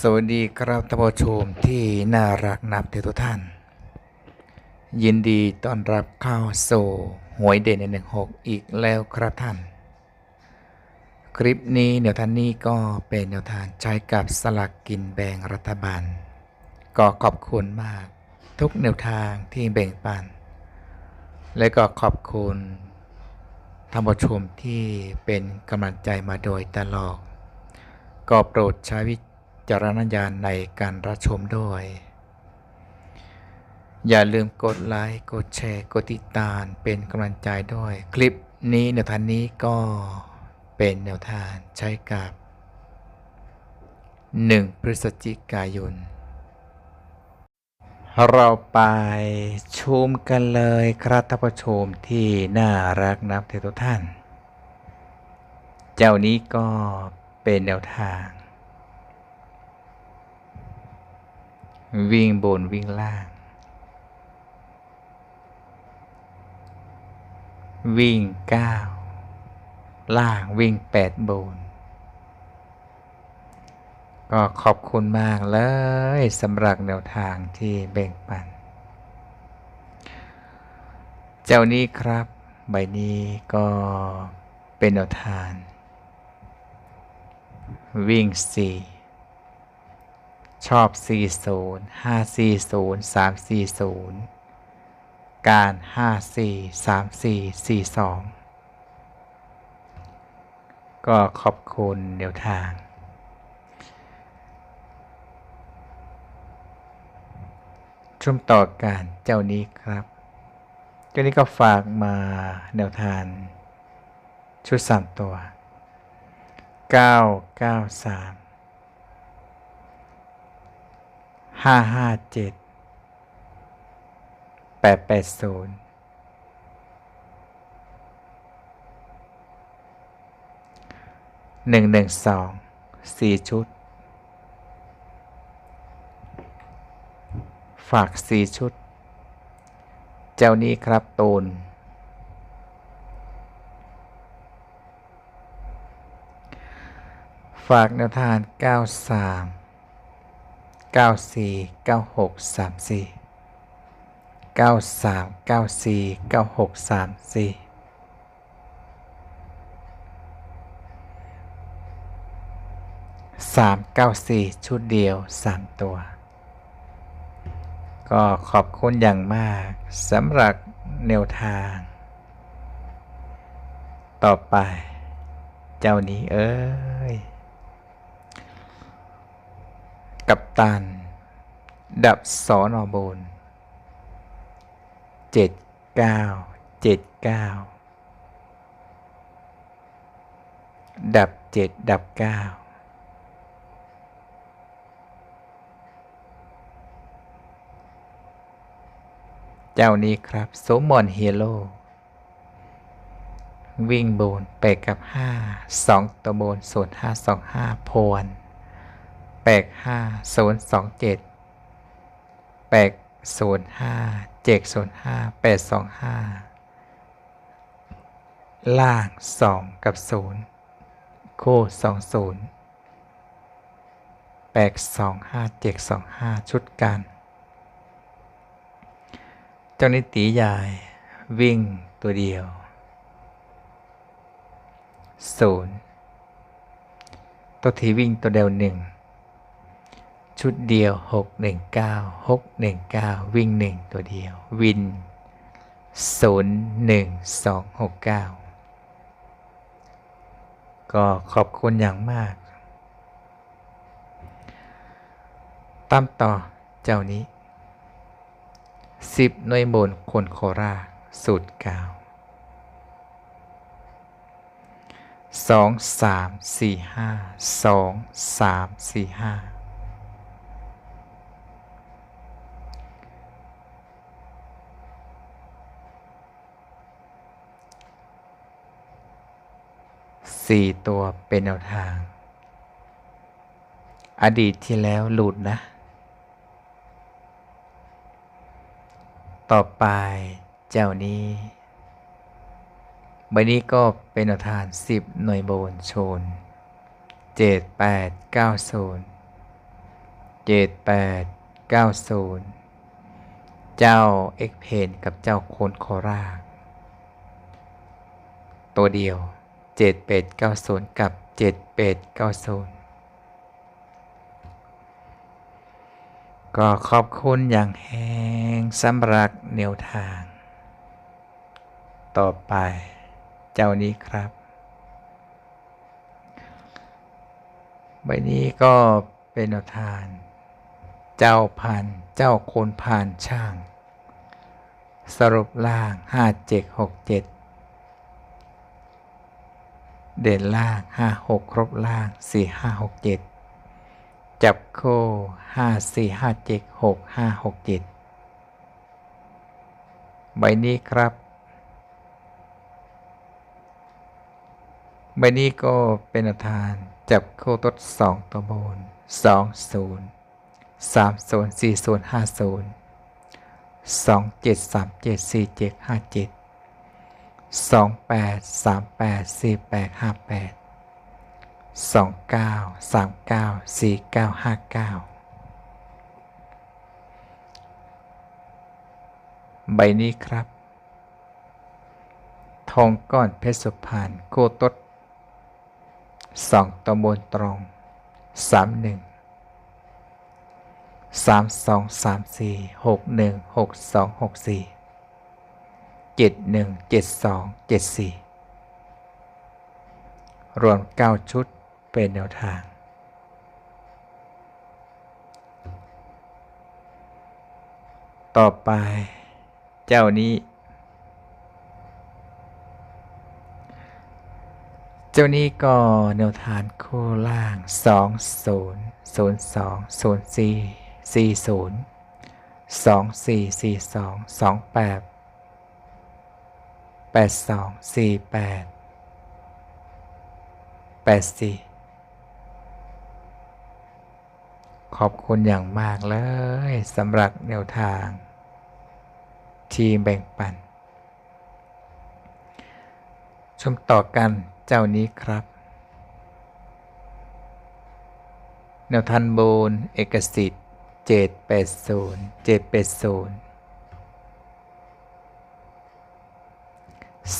สวัสดีครับท่านผู้ชมที่น่ารักนับถือทุกท่าน ยินดีต้อนรับเข้าสู่หวยเด่นในหนึ่งหกอีกแล้วครับท่าน คลิปนี้แนวทางนี้ก็เป็นแนวทางใช้กับสลากกินแบ่งรัฐบาล ก็ขอบคุณมาก ทุกแนวทางที่แบ่งปัน และก็ขอบคุณท่านผู้ชมที่เป็นกำลังใจมาโดยตลอดก็โปรดใช้วิ จารณญาณในการรับชมด้วย อย่าลืมกดไลค์ กดแชร์ กดติดตามเป็นกำลังใจด้วย คลิปนี้แนวทางนี้ก็เป็นแนวทางใช้กับ 1 พฤศจิกายน เราไปชมกันเลยครับท่านผู้ชมที่น่ารักนับถือทุกท่าน เจ้านี้ก็เป็นแนวทาง วิ่งบนวิ่งล่าง วิ่งเก้าล่างวิ่งแปดบน ก็ขอบคุณมากเลยสำหรับแนวทางที่แบ่งปัน เจ้านี้ครับ ใบนี้ก็เป็นแนวทางวิ่งสี่ ชอบ 40 540 340 การ 54 34 42 ก็ขอบคุณแนวทางช่วงต่อการเจ้านี้ครับ เจ้านี้ก็ฝากมาแนวทางชุด3ตัว 993 ห้าห้าเจ็ดแปดแปดศูนย์หนึ่งหนึ่งสองสี่ชุด ฝากสี่ชุด เจ้านี้ครับตูนฝากแนวทางเก้าสามเก้าสี่เก้าหกสามสี่เก้าสามเก้าสี่เก้าหกสามสี่สามเก้าสี่ชุดเดียวสามตัว ก็ขอบคุณอย่างมากสำหรับแนวทาง ต่อไป เจ้านี้เอ้ย กับตัน ดับสอนอบนเจ็ดเก้าเจ็ดเก้าดับเจ็ดดับเก้าเจ้านี้ครับสมมอนเฮโลวิ่งโบนไปกับห้าสองตัวบนส่วนห้าสองห้าพน แปดห้าศูนย์สองเจ็ดแปดศูนย์ห้าเจ็ดศูนย์ห้าแปดสองห้าล่างสองกับศูนย์คู่สองศูนย์แปดสองห้าเจ็ดสองห้าชุดกันเจ้านิตีใหญ่วิ่งตัวเดียวศูนย์ตัวทีวิ่งตัวเดียวหนึ่ง ชุดเดียว 619 619 วิ่ง 1 ตัวเดียว วิน 01269 ก็ขอบคุณอย่างมาก ตามต่อเจ้านี้ 10หน่วยบนคนโคราสูตรเก้าสองสามสี่ห้าสองสามสี่ห้า สี่ตัวเป็นแนวทาง อดีตที่แล้วหลุดนะ ต่อไปเจ้านี้ใบนี้ก็เป็นแนวทาง10หน่วยโบนโชน7 8 9 0เก้าโซนเจ็ดแปดเก้าศูนย์เจ้าเอ็กเพนกับเจ้าโคนโคราตัวเดียว เจ็ดแปดเก้าศูนย์กับเจ็ดแปดเก้าศูนย์ก็ขอบคุณอย่างแหงสำหรับแนวทาง ต่อไปเจ้านี้ครับใบนี้ก็เป็นทางเจ้าพัน เจ้าโคนผ่านช่าง สรุปล่าง 5 7 6 7 เด่นล่าง5 6ครบล่าง4 5 6 7จับโค้5 4 5 7 6 5 6 7ใบนี้ครับ ใบนี้ก็เป็นอาทานจับโค้ตดสองตัวบนสองศูนย์สามศูนย์สี่ศูนย์ห้าศูนย์สองเจ็ดสามเจ็ดสี่เจ็ดห้าเจ็ด สองแปดสามแปดสี่แปดห้าแปดสองเก้าสามเก้าสี่เก้าห้าเก้าใบนี้ครับ ทองก้อนเพชรสุพรรณโกตดสองตำบลตรงสามหนึ่งสามสองสามสี่หกหนึ่งหกสองหกสี่ เจ็ดหนึ่งเจ็ดสองเจ็ดสี่รวมเก้าชุดเป็นแนวทาง ต่อไปเจ้านี้ เจ้านี้ก็แนวทางคู่ล่าง2 0 0 2 0 4 4 0 2 4 4 2 2 8 8 2 4 8 8 4ขอบคุณอย่างมากเลยสำหรับแนวทาง ทีมแบ่งปัน ชมต่อกันเจ้านี้ครับ แนวทันบนเอกสิทธิ์เจ็ดแปดศูนย์เจ็ดแปดศูนย์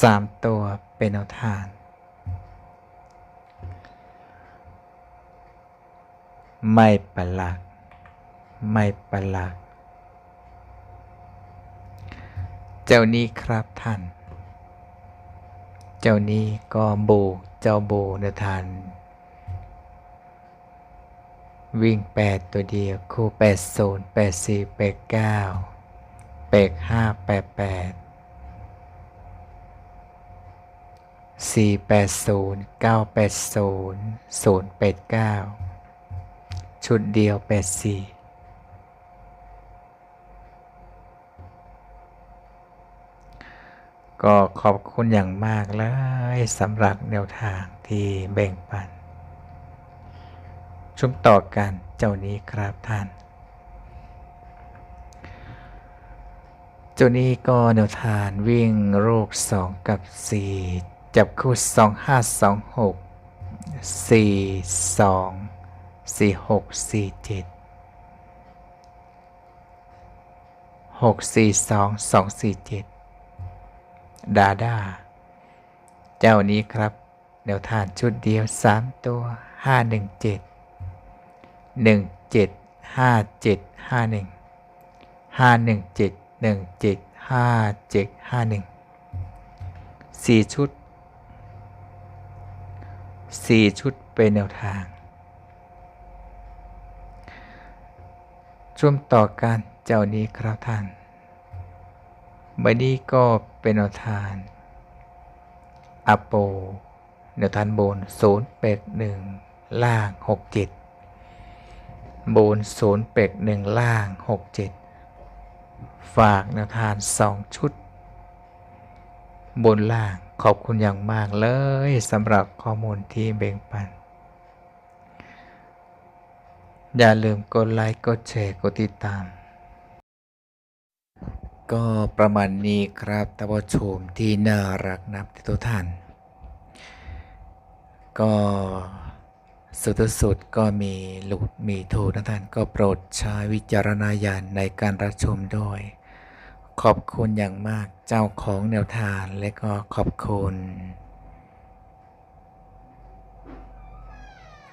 สามตัวเป็นแนวทางไม่ประหลาดไม่ประหลาดเจ้านี้ครับท่าน เจ้านี้ก็โบเจ้าโบในทาน วิ่งแปดตัวเดียว คู่แปดศูนย์แปดสี่แปดเก้าแปดห้าแปดแปด สี่แปดศูนย์เก้าแปดศูนย์ศูนย์แปดเก้าชุดเดียวแปดสี่ก็ขอบคุณอย่างมากเลยสำหรับแนวทางที่แบ่งปัน ชุมต่อกันเจ้านี้ครับท่าน เจ้านี้ก็แนวทางวิ่งโรคสองกับสี่ จับคู่สองห้าสองหกสี่สองสี่หกสี่เจ็ดหกสี่สองสองสี่เจ็ดดาดา เจ้านี้ครับ แนวทานชุดเดียวสามตัวห้าหนึ่งเจ็ดหนึ่งเจ็ดห้าเจ็ดห้าหนึ่งห้าหนึ่งเจ็ดหนึ่งเจ็ดห้าเจ็ดห้าหนึ่งสี่ชุด สี่ชุดเป็นแนวทางช่วมต่อกันเจ้านี้ครับท่านใบนี้ก็เป็นแนวทานอโปแนวทานบนศูนย์เป็ดหนึ่งล่างหกเจ็ดบนศูนย์เป็ดหนึ่งล่างหกเจ็ดฝากแนวทานสองชุด บนล่างขอบคุณอย่างมากเลยสำหรับข้อมูลที่แบ่งปัน อย่าลืมกดไลค์ กดแชร์ กดติดตาม ก็ประมาณนี้ครับท่านผู้ชมที่น่ารักนับทุกท่าน ก็สุดสุดก็มีหลุดมีถูกนะท่านก็โปรดใช้วิจารณญาณในการรับชมด้วย ขอบคุณอย่างมากเจ้าของแนวทางและก็ขอบคุณ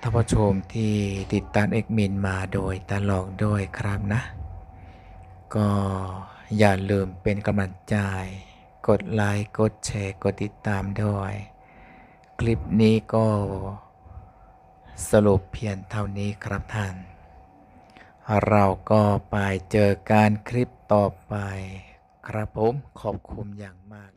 ท่านผู้ชมที่ติดตามเอกมินมาโดยตลอดด้วยครับนะ ก็อย่าลืมเป็นกำลังใจ กดไลค์ กดแชร์ กดติดตามด้วย คลิปนี้ก็สรุปเพียงเท่านี้ครับท่าน เราก็ไปเจอการคลิปต่อไป ครับผมขอบคุณอย่างมาก